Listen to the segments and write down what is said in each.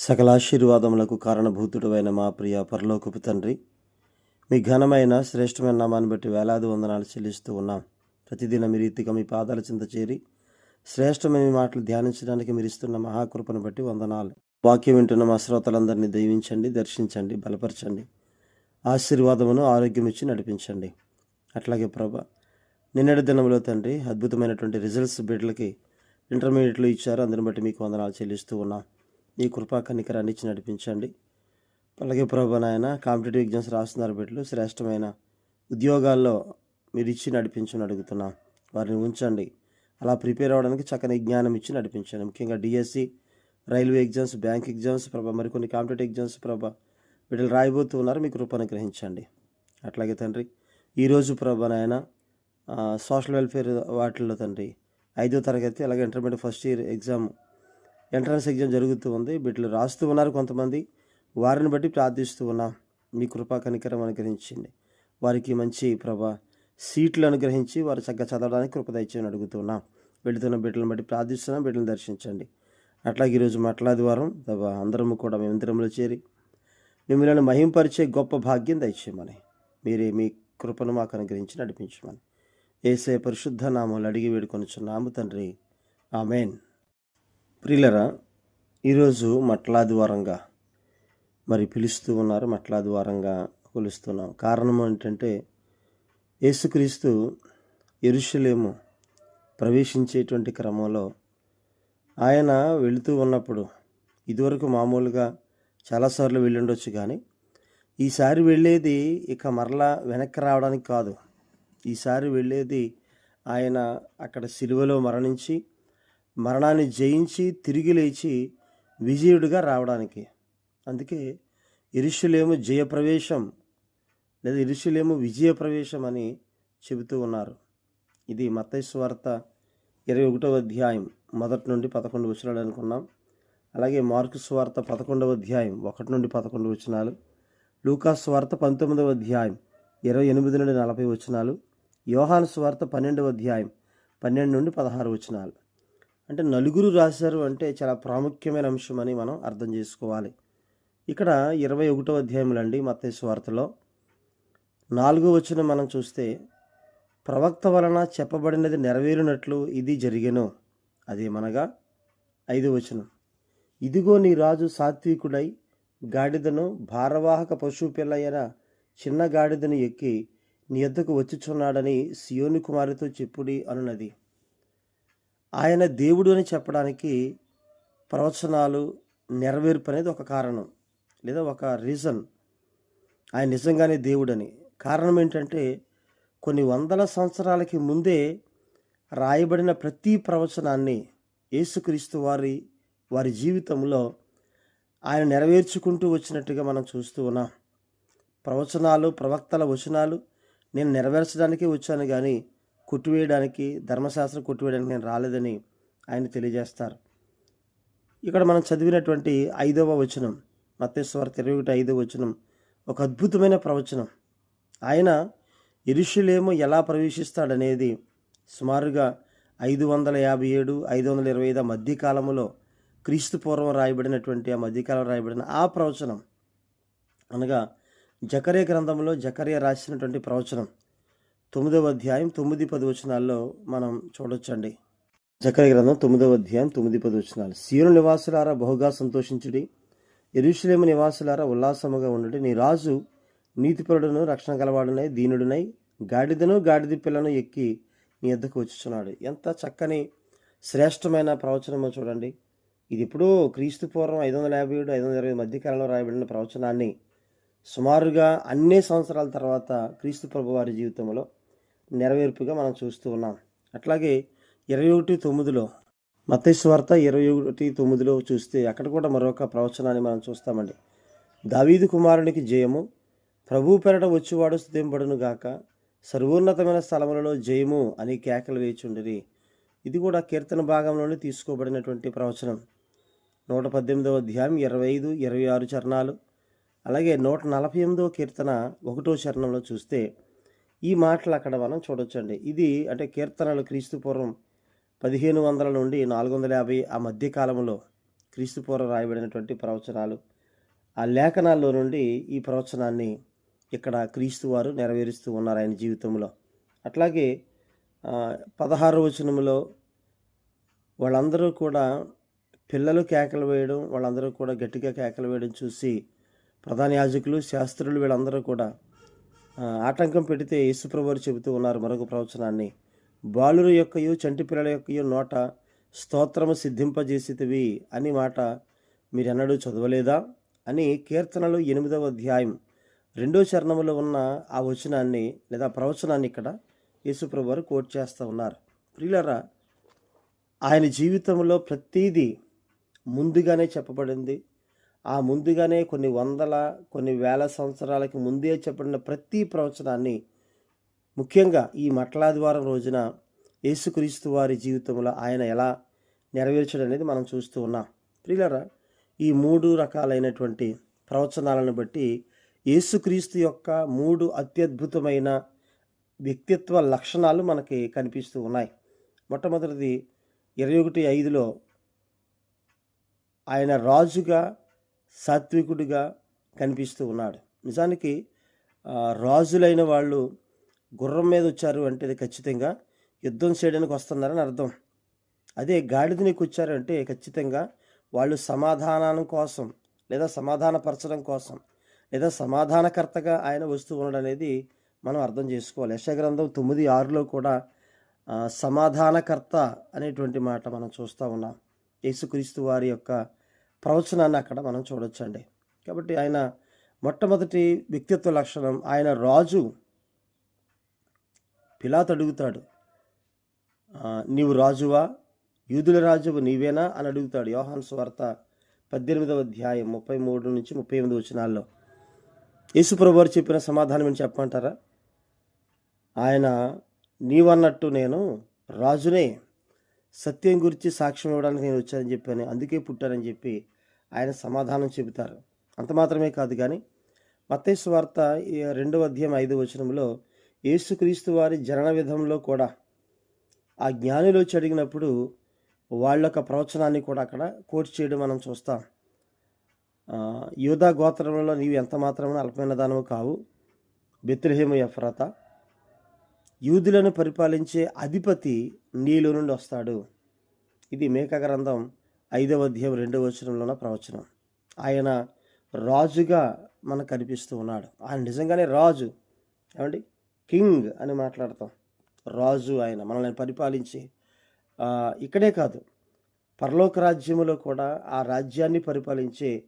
సకలాశీర్వాదములకు కారణభూతుడు మా ప్రియ పరలోకపు తండ్రి మీ ఘనమైన శ్రేష్టమైన నామాన్ని బట్టి వేలాది వందనాలు చెల్లిస్తూ ఉన్నాం. ప్రతిదిన మీ రీతిగా మీ పాదాల చింత చేరి శ్రేష్టమైన మీ మాటలు ధ్యానించడానికి మీరు ఇస్తున్న మహాకృపను బట్టి వందనాలు. వాక్యం వింటున్న మా శ్రోతలందరినీ దైవించండి దర్శించండి బలపరచండి. ఆశీర్వాదమును ఆరోగ్యం ఇచ్చి నడిపించండి. అట్లాగే ప్రభ నిన్నటి దినంలో తండ్రి అద్భుతమైనటువంటి రిజల్ట్స్ బిడ్డలకి ఇంటర్మీడియట్లో ఇచ్చారు. అందుని బట్టి మీకు వందనాలు చెల్లిస్తూ ఉన్నాం. ఈ కృపా కనికరాన్ని ఇచ్చి నడిపించండి. అలాగే ప్రభు నాయన కాంపిటేటివ్ ఎగ్జామ్స్ రాస్తున్నారు బిడ్డలు. శ్రేష్టమైన ఉద్యోగాల్లో మీరు ఇచ్చి నడిపించమని అడుగుతున్నాం. వారిని ఉంచండి. అలా ప్రిపేర్ అవ్వడానికి చక్కని జ్ఞానం ఇచ్చి నడిపించండి. ముఖ్యంగా DSC railway exams bank exams ప్రభా మరికొన్ని కాంపిటేటివ్ ఎగ్జామ్స్ ప్రభా వీటిని రాయబోతున్నారు మీ కృపను గ్రహించండి. అట్లాగే తండ్రి ఈరోజు ప్రభా నాయన సోషల్ వెల్ఫేర్ వాటిల్లో తండ్రి ఐదో తరగతి అలాగే intermediate first year exam entrance exam జరుగుతూ ఉంది. వీటిలో రాస్తూ ఉన్నారు కొంతమంది. వారిని బట్టి ప్రార్థిస్తూ ఉన్నాం. మీ కృపా కనికరం అనుగ్రహించండి. వారికి మంచి ప్రభా సీట్లు అనుగ్రహించి వారు చక్కగా చదవడానికి కృప దయచేయని అడుగుతున్నాం వెళుతున్న బిడ్డలను బట్టి ప్రార్థిస్తున్నాం. బిడ్డలను దర్శించండి. అట్లాగే ఈరోజు మట్లాదివారం అందరము కూడా మేము చేరి మిమ్మల్ని మహింపరిచే గొప్ప భాగ్యం దయచేయమని మీరే మీ కృపను మాకు అనుగ్రహించి నడిపించమని. ఏసే పరిశుద్ధ నామాలు అడిగి వేడుకొనిచున్నాము తండ్రి. ఆమెన్. ప్రియులరా ఈరోజు మట్లాదివారంగా మరి పిలుస్తూ ఉన్నారు మట్లాదివారంగా కొలుస్తున్నాం. కారణం ఏంటంటే యేసుక్రీస్తు ఎరుషులేము ప్రవేశించేటువంటి క్రమంలో ఆయన వెళుతూ ఉన్నప్పుడు ఇదివరకు మామూలుగా చాలాసార్లు వెళ్ళుండొచ్చు కానీ ఈసారి వెళ్ళేది ఇక మరలా వెనక్కి రావడానికి కాదు. ఈసారి వెళ్ళేది ఆయన అక్కడ సిలువలో మరణించి మరణాన్ని జయించి తిరిగి లేచి విజయుడిగా రావడానికి. అందుకే ఇరుషులేము జయప్రవేశం లేదా ఇరుషులేము విజయ ప్రవేశం అని చెబుతూ ఉన్నారు. ఇది మత్తయి వార్త ఇరవై ఒకటవ అధ్యాయం మొదటి నుండి పదకొండు వచనాలు అనుకున్నాం. అలాగే మార్కు స్వార్త పదకొండవ అధ్యాయం ఒకటి నుండి పదకొండు వచనాలు లూకా స్వార్త పంతొమ్మిదవ అధ్యాయం ఇరవై ఎనిమిది నుండి నలభై వచనాలు యోహాను స్వార్త పన్నెండవ అధ్యాయం పన్నెండు నుండి పదహారు వచనాలు. అంటే నలుగురు రాశారు అంటే చాలా ప్రాముఖ్యమైన అంశం అని మనం అర్థం చేసుకోవాలి. ఇక్కడ ఇరవై ఒకటో అధ్యాయంలో అండి మత్తయి నాలుగో వచనం మనం చూస్తే ప్రవక్త వలన చెప్పబడినది నెరవేరినట్లు ఇది జరిగెను. అదేమనగా ఐదో వచనం. ఇదిగో నీ రాజు సాత్వికుడై గాడిదను భారవాహక పశువు పిల్లయ్యన చిన్న గాడిదను ఎక్కి నీ ఎద్దకు వచ్చుచున్నాడని సియోని కుమారితో చెప్పుడి అనున్నది. ఆయన దేవుడు అని చెప్పడానికి ప్రవచనాలు నెరవేర్పు అనేది ఒక కారణం లేదా ఒక రీజన్ ఆయన నిజంగానే దేవుడని. కారణం ఏంటంటే కొన్ని వందల సంవత్సరాలకి ముందే రాయబడిన ప్రతి ప్రవచనాన్ని యేసుక్రీస్తు వారి వారి జీవితంలో ఆయన నెరవేర్చుకుంటూ వచ్చినట్టుగా మనం చూస్తూ ఉన్నాం. ప్రవచనాలు ప్రవక్తల వచనాలు నేను నెరవేర్చడానికే వచ్చాను కానీ కొట్టివేయడానికి ధర్మశాస్త్రం కొట్టివేయడానికి నేను రాలేదని ఆయన తెలియజేస్తారు. ఇక్కడ మనం చదివినటువంటి ఐదవ వచనం మత్తేశ్వర ఇరవై ఒకటి ఐదవ వచనం ఒక అద్భుతమైన ప్రవచనం. ఆయన ఇరుషులేమో ఎలా ప్రవేశిస్తాడనేది సుమారుగా ఐదు వందల యాభై ఏడు ఐదు వందల ఇరవై ఐదు మధ్యకాలంలో క్రీస్తు పూర్వం రాయబడినటువంటి ఆ మధ్యకాలం రాయబడిన ఆ ప్రవచనం అనగా జకరే గ్రంథంలో జకరే రాసినటువంటి ప్రవచనం. తొమ్మిదవ అధ్యాయం తొమ్మిది పది వచనాల్లో మనం చూడొచ్చండి. జకరే గ్రంథం తొమ్మిదవ అధ్యాయం తొమ్మిది పది వచనాలు. సీను నివాసులారా బహుగా సంతోషించుడి. ఎరుషులేము నివాసులారా ఉల్లాసముగా ఉండుడి. నీ రాజు నీతిపరుడును రక్షణ గలవాడునై దీనుడునై గాడిదను గాడిద పిల్లను ఎక్కి నీ ఎద్దకు వచ్చుచున్నాడు. ఎంత చక్కని శ్రేష్టమైన ప్రవచనమో చూడండి. ఇది ఎప్పుడూ క్రీస్తు పూర్వం ఐదు వందల యాభై ఏడు ఐదు వందల ఇరవై మధ్యకాలంలో రాయబడిన ప్రవచనాన్ని సుమారుగా అన్ని సంవత్సరాల తర్వాత క్రీస్తు ప్రభు వారి జీవితంలో నెరవేర్పుగా మనం చూస్తూ ఉన్నాం. అట్లాగే ఇరవై ఒకటి తొమ్మిదిలో మతేశ్వార్త ఇరవై ఒకటి తొమ్మిదిలో చూస్తే అక్కడ కూడా మరొక ప్రవచనాన్ని మనం చూస్తామండి. దావీదు కుమారునికి జయము ప్రభు పెరట వచ్చేవాడు స్థుతింపడును గాక సర్వోన్నతమైన స్థలములలో జయము అని కేకలు వేచుండిరి ఇది కూడా కీర్తన భాగంలోనే తీసుకోబడినటువంటి ప్రవచనం. నూట పద్దెనిమిదవ అధ్యాయం ఇరవై ఐదు ఇరవై ఆరు చరణాలు అలాగే నూట నలభై ఎనిమిదవ కీర్తన ఒకటో చరణంలో చూస్తే ఈ మాటలు అక్కడ మనం చూడొచ్చండి. ఇది అంటే కీర్తనలు క్రీస్తుపూర్వం పదిహేను వందల నుండి నాలుగు వందల యాభై ఆ మధ్యకాలంలో క్రీస్తుపూర్వం రాయబడినటువంటి ప్రవచనాలు. ఆ లేఖనాల్లో నుండి ఈ ప్రవచనాన్ని ఇక్కడ క్రీస్తు వారు నెరవేరుస్తూ ఉన్నారు ఆయన జీవితంలో. అట్లాగే పదహారు వచనములో వాళ్ళందరూ కూడా పిల్లలు కేకలు వేయడం వాళ్ళందరూ కూడా గట్టిగా కేకలు వేయడం చూసి ప్రధాన యాజకులు శాస్త్రులు వీళ్ళందరూ కూడా ఆటంకం పెడితే యేసుప్రభువారు చెబుతూ ఉన్నారు మరొక ప్రవచనాన్ని. బాలురు యొక్కయు చంటి పిల్లల యొక్కయు నోట స్తోత్రము సిద్ధింపజేసితివి అని మాట మీరెన్నడూ చదవలేదా? అని కీర్తనలు ఎనిమిదవ అధ్యాయం రెండో చరణంలో ఉన్న ఆ వచనాన్ని లేదా ప్రవచనాన్ని ఇక్కడ యేసుప్రభువారు కోట్ చేస్తూ ఉన్నారు. ప్రియులరా ఆయన జీవితంలో ప్రతీదీ ముందుగానే చెప్పబడింది. ఆ ముందుగానే కొన్ని వందల కొన్ని వేల సంవత్సరాలకి ముందే చెప్పబడిన ప్రతి ప్రవచనాన్ని ముఖ్యంగా ఈ మట్లాదివారం రోజున యేసుక్రీస్తు వారి జీవితంలో ఆయన ఎలా నెరవేర్చడం అనేది మనం చూస్తూ ఉన్నాం. ప్రియులరా ఈ మూడు రకాలైనటువంటి ప్రవచనాలను బట్టి యేసుక్రీస్తు యొక్క మూడు అత్యద్భుతమైన వ్యక్తిత్వ లక్షణాలు మనకి కనిపిస్తూ ఉన్నాయి. మొట్టమొదటిది ఇరవై ఒకటి ఐదులో ఆయన రాజుగా సాత్వికుడిగా కనిపిస్తూ ఉన్నాడు. నిజానికి రాజులైన వాళ్ళు గుర్రం మీద వచ్చారు అంటే అది ఖచ్చితంగా యుద్ధం చేయడానికి వస్తున్నారని అర్థం. అదే గాడిదనికి వచ్చారు అంటే ఖచ్చితంగా వాళ్ళు సమాధానం కోసం లేదా సమాధానపరచడం కోసం లేదా సమాధానకర్తగా ఆయన వస్తూ ఉండడం అనేది మనం అర్థం చేసుకోవాలి. యశగ్రంథం తొమ్మిది ఆరులో కూడా సమాధానకర్త అనేటువంటి మాట మనం చూస్తూ ఉన్నాం. యేసుక్రీస్తు వారి యొక్క ప్రవచనాన్ని అక్కడ మనం చూడొచ్చండి. కాబట్టి ఆయన మొట్టమొదటి వ్యక్తిత్వ లక్షణం ఆయన రాజు పిలాత్ అడుగుతాడు. నీవు రాజువా? యూదుల రాజువు నీవేనా? అని అడుగుతాడు యోహాన్ స్వార్త పద్దెనిమిదవ అధ్యాయం ముప్పై మూడు నుంచి ముప్పై ఎనిమిది వచనాల్లో. యేసుప్రభు వారు చెప్పిన సమాధానం ఏంటి చెప్పమంటారా? ఆయన నీవన్నట్టు నేను రాజునే సత్యం గురించి సాక్ష్యం ఇవ్వడానికి నేను వచ్చానని చెప్పాను. అందుకే పుట్టానని చెప్పి ఆయన సమాధానం చెబుతారు. అంత మాత్రమే కాదు కానీ మత్తేసు వార్త ఈ రెండవ అధ్యాయం ఐదు వచనంలో యేసుక్రీస్తు వారి జనన విధంలో కూడా ఆ జ్ఞానిలో అడిగినప్పుడు వాళ్ళ యొక్క ప్రవచనాన్ని కూడా అక్కడ కోట్ చేయడం మనం చూస్తాం. యోధా యూదా గోత్రంలో నీవు ఎంత మాత్రమే అల్పమైన దానము కావు. బెత్రహేమ ఎఫ్రత. యూదులను పరిపాలించే అధిపతి నీలో నుండి వస్తాడు. ఇది మేక గ్రంథం ఐదవ అధ్యాయం రెండవ వచనంలో ఉన్న ప్రవచనం. ఆయన రాజుగా మనకు కనిపిస్తూ ఉన్నాడు. ఆయన నిజంగానే రాజు. ఏమండి? కింగ్ అని మాట్లాడతాం. రాజు ఆయన మనల్ని పరిపాలించి ఇక్కడే కాదు. పరలోక రాజ్యములో కూడా ఆ రాజ్యాన్ని పరిపాలించే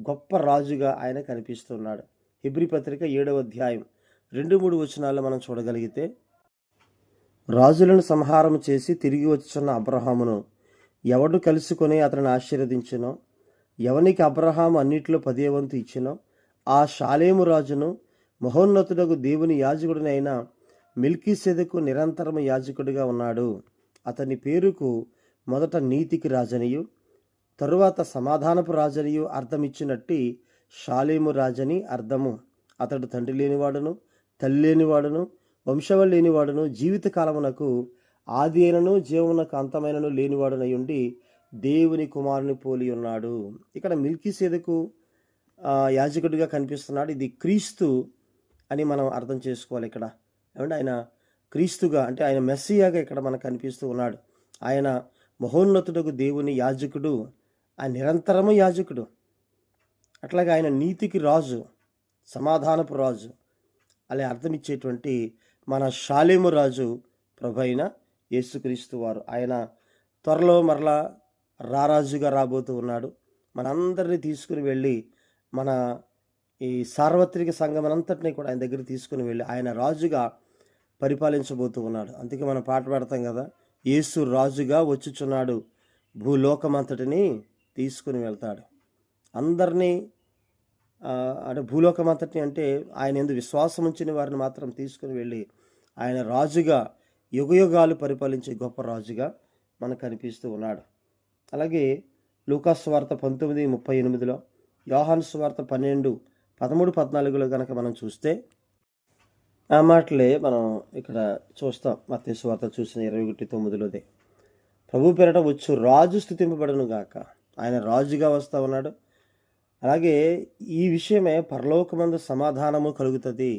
గొప్ప రాజుగా ఆయన కనిపిస్తున్నాడు హిబ్రి పత్రిక ఏడవ అధ్యాయం రెండు మూడు వచనాలు మనం చూడగలిగితే రాజులను సంహారం చేసి తిరిగి వచ్చున్న అబ్రహామును ఎవడు కలుసుకొని అతనిని ఆశీర్వదించినో? ఎవనికి అబ్రహాం అన్నిట్లో పదే వంతు ఇచ్చినో? ఆ షాలేము రాజును మహోన్నతుడకు దేవుని యాజకుడినైన మిల్కీసెదకు నిరంతరము యాజకుడిగా ఉన్నాడు. అతని పేరుకు మొదట నీతికి రాజనియు తరువాత సమాధానపు రాజనియు అర్థమిచ్చినట్టి షాలేము రాజని అర్థము. అతడు తండ్రి లేనివాడును తల్లి లేనివాడును వంశవల్ లేనివాడును జీవితకాలమునకు ఆది అయినను జీవనకు అంతమైనను లేనివాడునై ఉండి దేవుని కుమారుని పోలి ఉన్నాడు. ఇక్కడ మిల్కీ సేదకు యాజకుడిగా కనిపిస్తున్నాడు. ఇది క్రీస్తు అని మనం అర్థం చేసుకోవాలి ఇక్కడ. ఏమంటే ఆయన క్రీస్తుగా అంటే ఆయన మెస్సియాగా ఇక్కడ మనకు కనిపిస్తూ ఉన్నాడు. ఆయన మహోన్నతుడకు దేవుని యాజకుడు ఆయన నిరంతరము యాజకుడు. అట్లాగే ఆయన నీతికి రాజు సమాధానపు రాజు. అలా అర్థమిచ్చేటువంటి మన షాలేము రాజు ప్రభు అయిన యేసుక్రీస్తు వారు. ఆయన త్వరలో మరలా రారాజుగా రాబోతూ ఉన్నాడు. మనందరినీ తీసుకుని వెళ్ళి మన ఈ సార్వత్రిక సంఘం కూడా ఆయన దగ్గర తీసుకుని వెళ్ళి ఆయన రాజుగా పరిపాలించబోతూ ఉన్నాడు. అందుకే మనం పాట పాడతాం కదా. యేసు రాజుగా వచ్చుచున్నాడు. భూలోకమంతటిని తీసుకుని వెళ్తాడు. అందరినీ అంటే భూలోకం భూలోకమంతటిని అంటే ఆయన ఎందు విశ్వాసం ఉంచిన వారిని మాత్రం తీసుకుని వెళ్ళి ఆయన రాజుగా యుగయుగాలు పరిపాలించే గొప్ప రాజుగా మనకు కనిపిస్తూ ఉన్నాడు. అలాగే లూకాస్ వార్త పంతొమ్మిది ముప్పై ఎనిమిదిలో యోహాన్ స్వార్త పన్నెండు పదమూడు పద్నాలుగులో కనుక మనం చూస్తే ఆ మాటలే మనం ఇక్కడ చూస్తాం. మత్య స్వార్త చూసిన ఇరవై ఒకటి తొమ్మిదిలోదే ప్రభు పేరట వచ్చు రాజు స్థుతింపబడను గాక ఆయన రాజుగా వస్తూ ఉన్నాడు. అలాగే ఈ విషయమే పరలోకమందు సమాధానము కలుగుతుంది.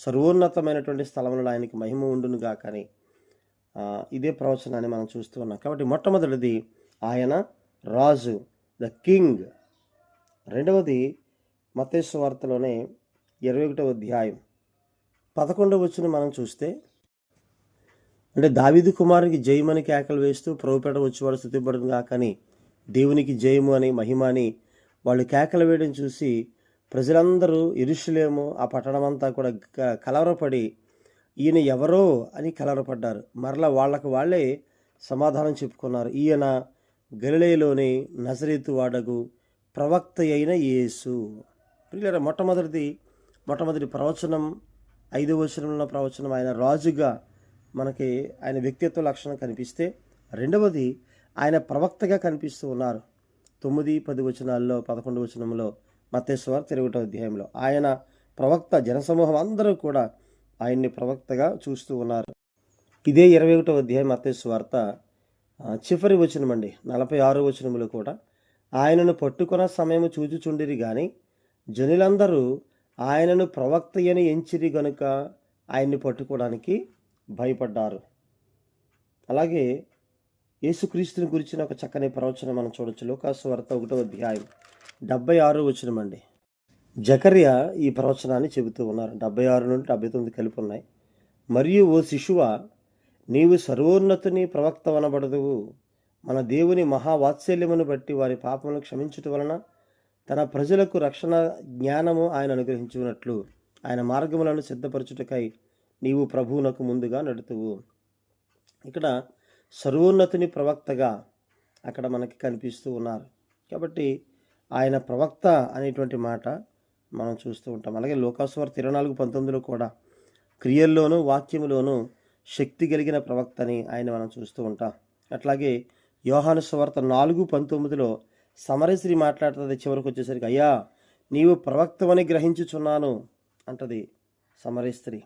సర్వోన్నతమైనటువంటి స్థలంలో ఆయనకి మహిమ ఉండునుగా కానీ ఇదే ప్రవచనాన్ని మనం చూస్తూ ఉన్నాం. కాబట్టి మొట్టమొదటిది ఆయన రాజు ద కింగ్. రెండవది మతేశ్వ వార్తలోనే ఇరవై ఒకటవ అధ్యాయం పదకొండవ వచ్చిన మనం చూస్తే అంటే దావిదు కుమారునికి జయమని కేకలు వేస్తూ ప్రభుపేట వచ్చేవాడు స్థుతిపడును కాకని దేవునికి జయము అని మహిమ అని వాళ్ళు కేకలు వేయడం చూసి ప్రజలందరూ ఇరుషులేము ఆ పట్టణమంతా కూడా క- కలవరపడి ఈయన ఎవరో అని కలవరపడ్డారు. మరలా వాళ్ళకు వాళ్ళే సమాధానం చెప్పుకున్నారు. ఈయన గలిలేలోని నజరీతు వాడగు ప్రవక్త అయిన యేసు. ప్రియులారా మొట్టమొదటిది మొట్టమొదటి ప్రవచనం ఐదు వచనంలో ప్రవచనం ఆయన రాజుగా మనకి ఆయన వ్యక్తిత్వ లక్షణం కనిపిస్తే రెండవది ఆయన ప్రవక్తగా కనిపిస్తూ ఉన్నారు. తొమ్మిది పది వచనాల్లో పదకొండు వచనంలో మత్తేశ్వర్ తిరుగుటో అధ్యాయంలో. ఆయన ప్రవక్త జనసమూహం అందరూ కూడా ఆయన్ని ప్రవక్తగా చూస్తూ ఉన్నారు. ఇదే ఇరవై ఒకటో అధ్యాయం మత్తేశ్వార్త. చివరి వచనం అండి. నలభై ఆరో వచనములు కూడా. ఆయనను పట్టుకున్న సమయము చూచుచుండిరి కానీ జనులందరూ ఆయనను ప్రవక్త అని ఎంచిరి గనుక ఆయన్ని పట్టుకోవడానికి భయపడ్డారు. అలాగే యేసుక్రీస్తుని గురించిన ఒక చక్కని ప్రవచనం మనం చూడొచ్చు. లోకాసు వార్త ఒకటో అధ్యాయం డెబ్బై ఆరు వచనం అండి. జకర్య ఈ ప్రవచనాన్ని చెబుతూ ఉన్నారు. డెబ్బై ఆరు నుండి డెబ్బై తొమ్మిది కలిపి ఉన్నాయి. మరియు ఓ శిశువ నీవు సర్వోన్నతుని ప్రవక్త వనబడదువు మన దేవుని మహావాత్సల్యమును బట్టి వారి పాపములను క్షమించుట వలన తన ప్రజలకు రక్షణ జ్ఞానము ఆయన అనుగ్రహించున్నట్లు ఆయన మార్గములను సిద్ధపరచుటకై నీవు ప్రభువునకు ముందుగా నడుతువు. ఇక్కడ సర్వోన్నతుని ప్రవక్తగా అక్కడ మనకి కనిపిస్తూ ఉన్నారు. కాబట్టి ఆయన ప్రవక్త అనేటువంటి మాట మనం చూస్తూ ఉంటాం. అలాగే లోకాసువార్త ఇరవై నాలుగు పంతొమ్మిదిలో కూడా క్రియల్లోనూ వాక్యములోనూ శక్తి కలిగిన ప్రవక్తని ఆయన మనం చూస్తూ ఉంటాం. అట్లాగే యోహాను సువార్త నాలుగు పంతొమ్మిదిలో సమరశ్రీ మాట్లాడుతుంది చివరికి వచ్చేసరికి అయ్యా నీవు ప్రవక్తవని గ్రహించుచున్నాను అంటది సమరస్త్రీ.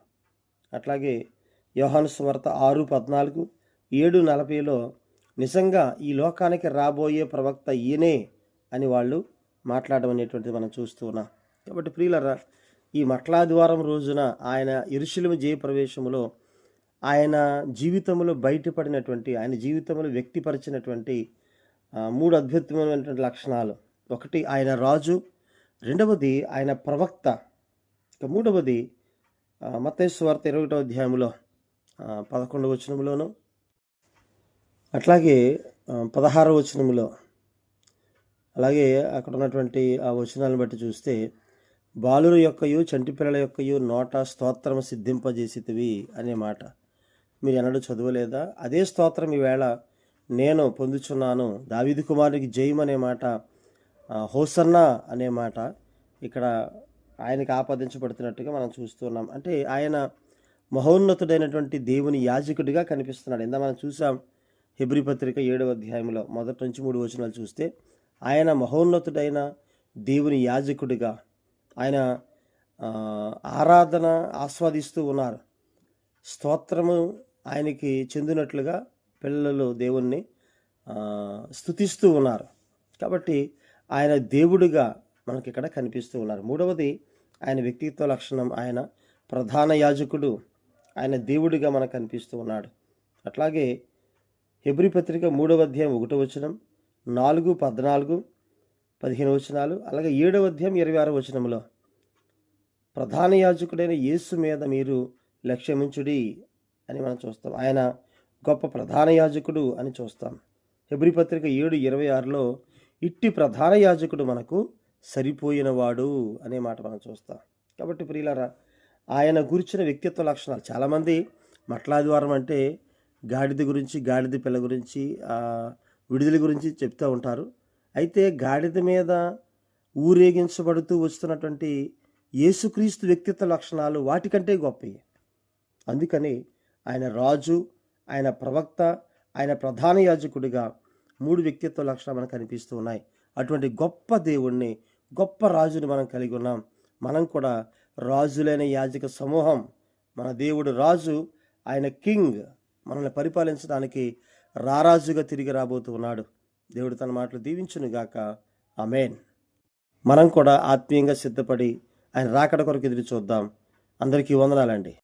అట్లాగే యోహాను సువార్త ఆరు పద్నాలుగు ఏడు నలభైలో నిజంగా ఈ లోకానికి రాబోయే ప్రవక్త ఈయనే అని వాళ్ళు మాట్లాడడం అనేటువంటిది మనం చూస్తూ ఉన్నాం. కాబట్టి ప్రియులరా ఈ మట్లాదివారం రోజున ఆయన ఇరుషులము జయప్రవేశములో ఆయన జీవితంలో బయటపడినటువంటి ఆయన జీవితంలో వ్యక్తిపరిచినటువంటి మూడు అద్భుతమైనటువంటి లక్షణాలు. ఒకటి ఆయన రాజు. రెండవది ఆయన ప్రవక్త. ఇక మూడవది మతేశ్వార్త ఇరవై ఒకటో అధ్యాయంలో పదకొండవ వచనంలోను అట్లాగే పదహార వచనములో వచనంలో అలాగే అక్కడ ఉన్నటువంటి ఆ వచనాలను బట్టి చూస్తే బాలుల యొక్కయు చంటిపిల్లల యొక్కయు నోట స్తోత్రం సిద్ధింపజేసితివి అనే మాట. మీరు ఎన్నడూ చదవలేదా? అదే స్తోత్రం ఈవేళ నేను పొందుచున్నాను. దావిది కుమారునికి జయం అనే మాట హోసన్న హోసన్నా అనే మాట ఇక్కడ ఆయనకి ఆపాదించబడుతున్నట్టుగా మనం చూస్తున్నాం అంటే ఆయన మహోన్నతుడైనటువంటి దేవుని యాజకుడిగా కనిపిస్తున్నాడు. ఇందా మనం చూసాం హెబ్రి పత్రిక ఏడవ అధ్యాయంలో మొదటి నుంచి మూడు వచనాలు చూస్తే ఆయన మహోన్నతుడైన దేవుని యాజకుడిగా ఆయన ఆరాధన ఆస్వాదిస్తూ ఉన్నారు. స్తోత్రము ఆయనకి చెందినట్లుగా పిల్లలు దేవుణ్ణి స్థుతిస్తూ స్తుతిస్తూ ఉన్నారు. కాబట్టి ఆయన దేవుడిగా మనకి ఇక్కడ కనిపిస్తూ ఉన్నారు. మూడవది ఆయన వ్యక్తిత్వ లక్షణం ఆయన ప్రధాన యాజకుడు ఆయన దేవుడిగా మనకు కనిపిస్తూ ఉన్నాడు. అట్లాగే హెబ్రి పత్రిక మూడవ అధ్యాయం ఒకటో వచనం నాలుగు పద్నాలుగు పదిహేను వచనాలు అలాగే ఏడవ అధ్యాయం ఇరవై ఆరో వచనంలో ప్రధాన యాజకుడైన యేసు మీద మీరు లక్ష్యమించుడి అని మనం చూస్తాం. ఆయన గొప్ప ప్రధాన యాజకుడు అని చూస్తాం. హెబ్రి పత్రిక ఏడు ఇరవై ఆరులో ఇట్టి ప్రధాన యాజకుడు మనకు సరిపోయినవాడు అనే మాట మనం చూస్తాం. కాబట్టి ప్రియులారా ఆయన గురించిన వ్యక్తిత్వ లక్షణాలు చాలామంది మట్లాదివారం అంటే గాడిద గురించి గాడిద పిల్ల గురించి విడుదల గురించి చెప్తూ ఉంటారు. అయితే గాడిద మీద ఊరేగించబడుతూ వస్తున్నటువంటి యేసుక్రీస్తు వ్యక్తిత్వ లక్షణాలు వాటికంటే గొప్పవి. అందుకని ఆయన రాజు ఆయన ప్రవక్త ఆయన ప్రధాన యాజకుడిగా మూడు వ్యక్తిత్వ లక్షణాలు మనకు కనిపిస్తూ ఉన్నాయి. అటువంటి గొప్ప దేవుణ్ణి గొప్ప రాజుని మనం కలిగి ఉన్నాం. మనం కూడా రాజులైన యాజక సమూహం మన దేవుడు రాజు ఆయన కింగ్ మనల్ని పరిపాలించడానికి రారాజుగా తిరిగి రాబోతూ ఉన్నాడు. దేవుడు తన మాటలు దీవించునుగాక అమేన్ మనం కూడా ఆత్మీయంగా సిద్ధపడి ఆయన రాకడ కొరకు ఎదురు చూద్దాం. అందరికీ వందనాలండి.